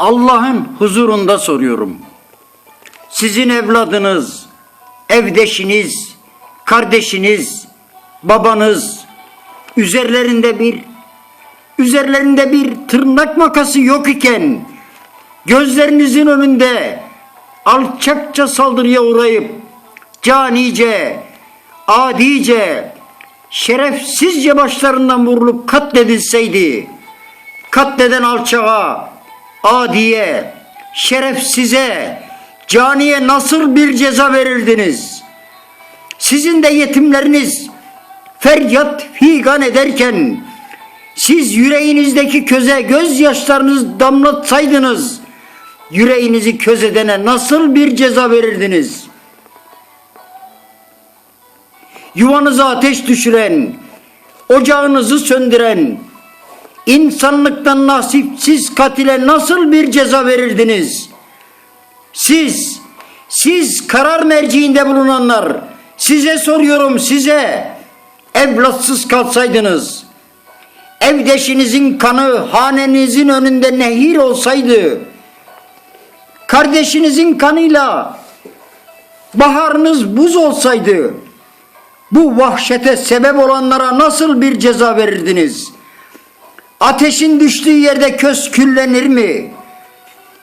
Allah'ın huzurunda soruyorum. Sizin evladınız, evdeşiniz, kardeşiniz, babanız üzerlerinde bir üzerlerinde bir tırnak makası yok iken gözlerinizin önünde alçakça saldırıya uğrayıp canice, adice, şerefsizce başlarından vurulup katledilseydi, katleden alçağa, adiye, şerefsize, caniye nasıl bir ceza verirdiniz? Sizin de yetimleriniz feryat figan ederken siz yüreğinizdeki köze gözyaşlarınızı damlatsaydınız yüreğinizi köz edene nasıl bir ceza verirdiniz? Yuvanıza ateş düşüren, ocağınızı söndüren, insanlıktan nasipsiz katile nasıl bir ceza verirdiniz? Siz, siz karar merciinde bulunanlar, size soruyorum size, evlatsız kalsaydınız, evdeşinizin kanı hanenizin önünde nehir olsaydı, kardeşinizin kanıyla baharınız buz olsaydı, bu vahşete sebep olanlara nasıl bir ceza verirdiniz? Ateşin düştüğü yerde köz küllenir mi?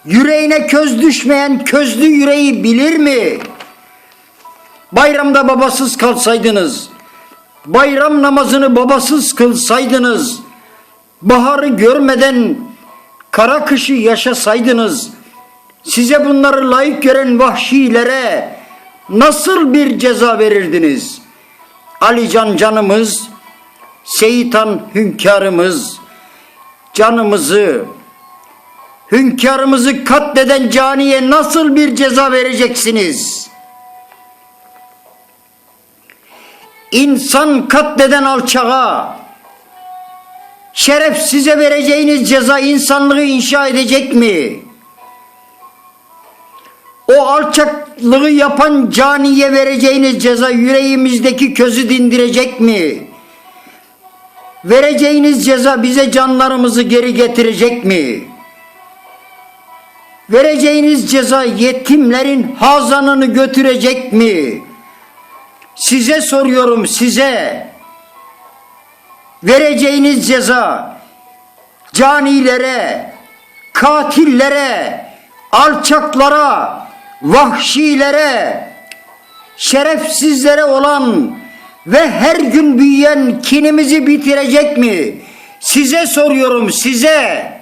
Yüreğine köz düşmeyen közlü yüreği bilir mi? Bayramda babasız kalsaydınız, bayram namazını babasız kılsaydınız, baharı görmeden kara kışı yaşasaydınız, size bunları layık gören vahşilere nasıl bir ceza verirdiniz? Ali Can canımız, Seyitan hünkârımız, canımızı, hünkârımızı katleden caniye nasıl bir ceza vereceksiniz? İnsan katleden alçağa, şerefsize vereceğiniz ceza insanlığı inşa edecek mi? O alçaklığı yapan caniye vereceğiniz ceza yüreğimizdeki közü dindirecek mi? Vereceğiniz ceza bize canlarımızı geri getirecek mi? Vereceğiniz ceza yetimlerin hazanını götürecek mi? Size soruyorum size. Vereceğiniz ceza canilere, katillere, alçaklara, vahşilere, şerefsizlere olan ve her gün büyüyen kinimizi bitirecek mi? Size soruyorum size.